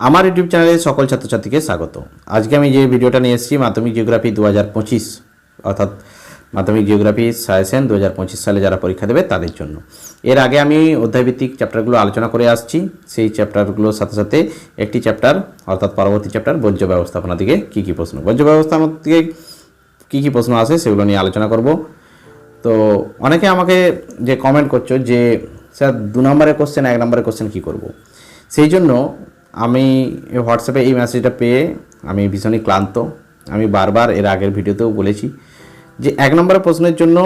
আমার ইউটিউব চ্যানেলে সকল ছাত্রছাত্রীকে স্বাগত। আজকে আমি যে ভিডিওটা নিয়ে এসেছি, মাধ্যমিক জিওগ্রাফি দু হাজার পঁচিশ, অর্থাৎ মাধ্যমিক জিওগ্রাফি সায়েন্সেন দু সালে যারা পরীক্ষা দেবে তাদের জন্য। এর আগে আমি অধ্যায়ভিত্তিক চ্যাপ্টারগুলো আলোচনা করে আসছি। সেই চ্যাপ্টারগুলোর সাথে সাথে একটি চ্যাপ্টার, অর্থাৎ পরবর্তী চ্যাপ্টার, বর্জ্য ব্যবস্থাপনা থেকে কী কী প্রশ্ন। বর্জ্য ব্যবস্থাপনা থেকে কী কী প্রশ্ন আসে সেগুলো নিয়ে আলোচনা করব। তো অনেকে আমাকে যে কমেন্ট করছ যে, স্যার, দু নম্বরের কোশ্চেন এক নম্বরের কোশ্চেন কী করব? সেই জন্য আমি হোয়াটসঅ্যাপে এই মেসেজটা পেয়ে আমি ভীষণই ক্লান্ত। আমি বারবার এর আগের ভিডিওতেও বলেছি যে এক নম্বরের প্রশ্নের জন্য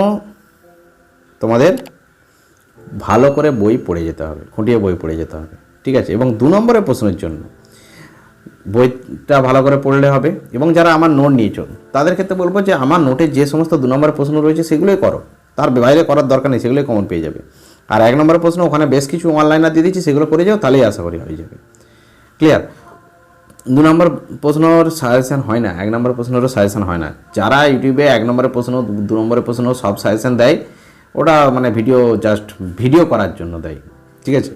তোমাদের ভালো করে বই পড়ে যেতে হবে, খুঁটিয়ে বই পড়ে যেতে হবে, ঠিক আছে? এবং দু নম্বরের প্রশ্নের জন্য বইটা ভালো করে পড়লে হবে এবং যারা আমার নোট নিয়েছো, তাদের ক্ষেত্রে বলব যে আমার নোটে যে সমস্ত দু নম্বরের প্রশ্ন রয়েছে সেগুলোই করো। তার বাইরে করার দরকার নেই, সেগুলোই কমন পেয়ে যাবে। আর এক নম্বরের প্রশ্ন, ওখানে বেশ কিছু অনলাইনার দিয়ে দিচ্ছি, সেগুলো করে যাও, তাহলেই আশা করি হয়ে যাবে। ক্লিয়ার দু নম্বর প্রশ্নর সাজেশন হয় না, এক নম্বর প্রশ্নেরও সাজেশন হয় না। যারা ইউটিউবে এক নম্বরের প্রশ্ন, দু- নম্বরের প্রশ্ন সব সাজেশন দেয়, ওটা মানে ভিডিও জাস্ট ভিডিও করার জন্য দেয়, ঠিক আছে?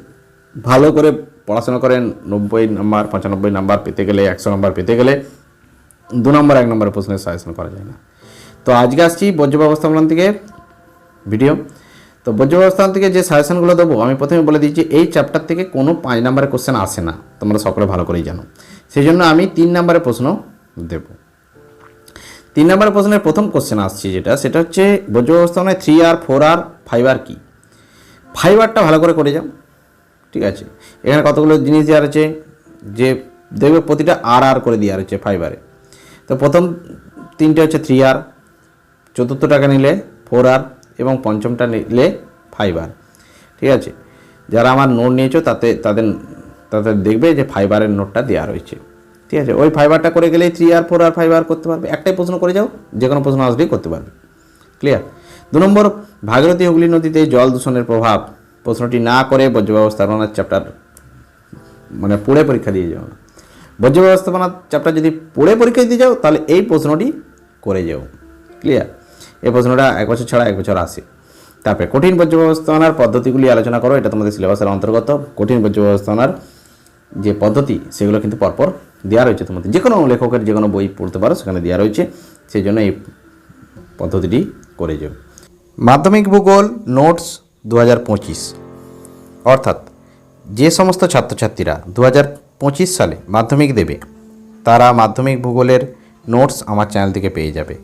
ভালো করে পড়াশোনা করেন, নব্বই নাম্বার পঁচানব্বই নাম্বার পেতে গেলে, একশো নাম্বার পেতে গেলে, দু নম্বর, এক নম্বরের প্রশ্নের সাজেশন করা যায় না। তো আজকে আসছি বর্জ্য ব্যবস্থাপনা থেকে ভিডিও তো ব্যবস্থাপনা থেকে যে সাজেশনগুলো দেবো, আমি প্রথমে বলে দিচ্ছি, এই চ্যাপ্টার থেকে কোনো পাঁচ নম্বরের কোশ্চেন আসে না। তোমরা সকলে ভালো করেই জানো। সেই জন্য আমি তিন নাম্বারের প্রশ্ন দেব। তিন নম্বরের প্রশ্নের প্রথম কোশ্চেন আসছে যেটা, সেটা হচ্ছে ব্যবস্থাপনায় থ্রি আর ফোর আর ফাইভ আর কি? ফাইভ আরটা ভালো করে করে যাও, ঠিক আছে? এখানে কতগুলো জিনিস দেওয়া রয়েছে? যে দেখবে প্রতিটা আর আর করে দেওয়া রয়েছে ফাইবারে তো প্রথম তিনটে হচ্ছে থ্রি আর চতুর্থ টাকা নিলে ফোর আর এবং পঞ্চমটা নিলে ফাইবার ঠিক আছে? যারা আমার নোট নিয়েছো, তাতে, তাদের তাদের দেখবে যে ফাইবারের নোটটা দেওয়া রয়েছে, ঠিক আছে? ওই ফাইবারটা করে গেলেই থ্রি আর ফোর আর ফাইভ আর করতে পারবে। একটাই প্রশ্ন করে যাও, যে কোনো প্রশ্ন আসলেই করতে পারবে ক্লিয়ার দু নম্বর, ভাগীরথী হুগলি নদীতে জল দূষণের প্রভাব, প্রশ্নটি না করে বর্জ্য ব্যবস্থাপনার চ্যাপ্টার মানে পড়ে পরীক্ষা দিয়ে যাও না। বর্জ্য ব্যবস্থাপনার চ্যাপ্টার যদি পড়ে পরীক্ষা দিয়ে যাও, তাহলে এই প্রশ্নটি করে যাও ক্লিয়ার এই প্রশ্নটা এক বছর ছাড়া এক বছর আসে। তারপরে কঠিন বর্জ্য ব্যবস্থাপনার পদ্ধতিগুলি আলোচনা করো, এটা তোমাদের সিলেবাসের অন্তর্গত। কঠিন বর্জ্য ব্যবস্থাপনার যে পদ্ধতি, সেগুলো কিন্তু পরপর দেওয়া রয়েছে তোমাদের। যে কোনো লেখকের যে কোনো বই পড়তে পারো, সেখানে দেওয়া রয়েছে। সেই জন্য এই পদ্ধতিটি করে যাও। মাধ্যমিক ভূগোল, নোটস দু হাজার পঁচিশ। অর্থাৎ যে সমস্ত ছাত্রছাত্রীরা দু সালে মাধ্যমিক দেবে, তারা মাধ্যমিক ভূগোলের নোটস আমার চ্যানেল থেকে পেয়ে যাবে।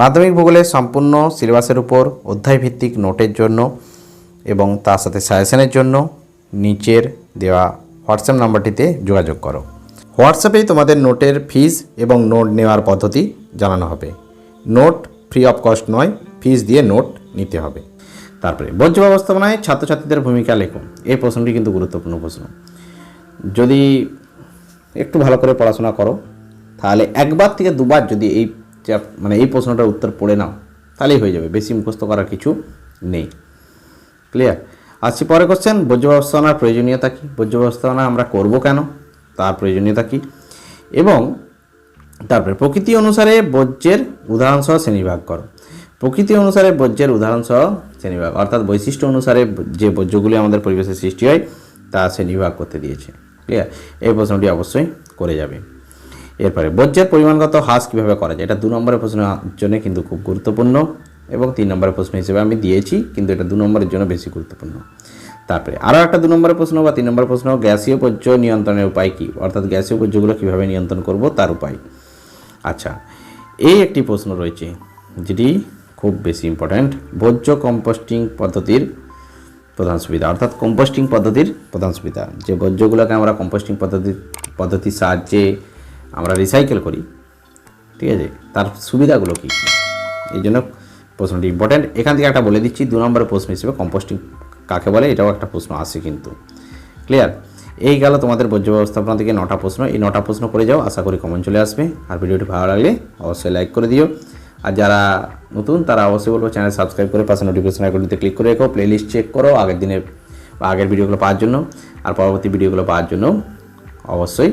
মাধ্যমিক ভূগোলের সম্পূর্ণ সিলেবাসের উপর অধ্যায়ভিত্তিক নোটের জন্য এবং তার সাথে সাজেশনের জন্য নিচের দেওয়া হোয়াটসঅ্যাপ নাম্বারটিতে যোগাযোগ করো। হোয়াটসঅ্যাপেই তোমাদের নোটের ফিজ এবং নোট নেওয়ার পদ্ধতি জানানো হবে। নোট ফ্রি অফ কস্ট নয়, ফিজ দিয়ে নোট নিতে হবে। তারপরে, বর্জ্য ব্যবস্থাপনায় ছাত্রছাত্রীদের ভূমিকা লেখো। এই প্রশ্নটি কিন্তু গুরুত্বপূর্ণ প্রশ্ন। যদি একটু ভালো করে পড়াশোনা করো, তাহলে একবার থেকে দুবার যদি এই মানে এই প্রশ্নটার উত্তর পড়ে নাও, তাহলেই হয়ে যাবে, বেশি মুখস্থ করার কিছু নেই। ক্লিয়ার আসছি পরে কোশ্চেন বর্জ্য ব্যবস্থাপনার প্রয়োজনীয়তা কী? বর্জ্য ব্যবস্থাপনা আমরা করব কেন? তার প্রয়োজনীয়তা কী? এবং তারপরে, প্রকৃতি অনুসারে বর্জ্যের উদাহরণসহ শ্রেণীভাগ করো। প্রকৃতি অনুসারে বর্জ্যের উদাহরণসহ শ্রেণীভাগ অর্থাৎ বৈশিষ্ট্য অনুসারে যে বর্জ্যগুলি আমাদের পরিবেশে সৃষ্টি হয়, তা শ্রেণীভাগ করতে দিয়েছে। ক্লিয়ার এই প্রশ্নটি অবশ্যই করে যাবে। এরপরে বর্জ্যের পরিমাণগত হ্রাস কীভাবে করা যায়? এটা দু নম্বরের প্রশ্নের জন্য কিন্তু খুব গুরুত্বপূর্ণ এবং তিন নম্বরের প্রশ্ন হিসেবে আমি দিয়েছি, কিন্তু এটা দু নম্বরের জন্য বেশি গুরুত্বপূর্ণ। তারপরে আরও একটা দু নম্বরের প্রশ্ন বা তিন নম্বরের প্রশ্ন, গ্যাসীয় বর্জ্য নিয়ন্ত্রণের উপায় কী? অর্থাৎ গ্যাসীয় বর্জ্যগুলো কীভাবে নিয়ন্ত্রণ করব? তার উপায়। আচ্ছা এই একটি প্রশ্ন রয়েছে, যেটি খুব বেশি ইম্পর্ট্যান্ট ভোজ্য কম্পোস্টিং পদ্ধতির প্রধান সুবিধা, অর্থাৎ কম্পোস্টিং পদ্ধতির প্রধান সুবিধা। যে বর্জ্যগুলোকে আমরা কম্পোস্টিং পদ্ধতি, পদ্ধতির সাহায্যে আমরা রিসাইকেল করি। ঠিক আছে? তার সুবিধাগুলো কী? এই জন্য প্রশ্নটি ইম্পর্ট্যান্ট এখান থেকে একটা বলে দিচ্ছি, দু নম্বরের প্রশ্ন হিসেবে কম্পোস্টিং কাকে বলে? এটাও একটা প্রশ্ন আসে কিন্তু। ক্লিয়ার এই গেল তোমাদের বর্জ্য ব্যবস্থাপনা থেকে নটা প্রশ্ন। এই নটা প্রশ্ন করে যাও, আশা করি কমন চলে আসবে। আর ভিডিওটি ভালো লাগলে অবশ্যই লাইক করে দিও। আর যারা নতুন, তারা অবশ্যই বলব চ্যানেল সাবস্ক্রাইব করে পাশে নোটিফিকেশন আইকনটিতে ক্লিক করে রেখো। প্লেলিস্ট চেক করো আগের দিনের বা আগের ভিডিওগুলো পাওয়ার জন্য। আর পরবর্তী ভিডিওগুলো পাওয়ার জন্য অবশ্যই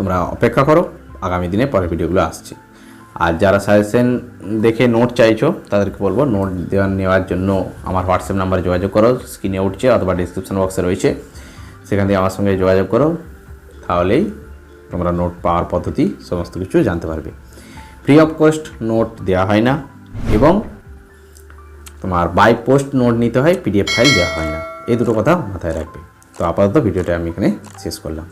তোমরা অপেক্ষা করো, আগামী দিনে পরের ভিডিওগুলো আসছে। আর যারা সাজেশন দেখে নোট চাইছো, তাদেরকে বলব নোট দেওয়া নেওয়ার জন্য আমার হোয়াটসঅ্যাপ নাম্বারে যোগাযোগ করো স্ক্রিনে উঠছে অথবা ডিসক্রিপশন বক্সে রয়েছে। সেখান থেকে আমার সঙ্গে যোগাযোগ করো, তাহলেই তোমরা নোট পাওয়ার পদ্ধতি সমস্ত কিছু জানতে পারবে। ফ্রি অফ কস্ট নোট দেওয়া হয় না এবং তোমার বাই পোস্ট নোট নিতে হয় পিডিএফ ফাইল দেওয়া হয় না। এই দুটো কথা মাথায় রাখবে। তো আপাতত ভিডিওটা আমি এখানে শেষ করলাম।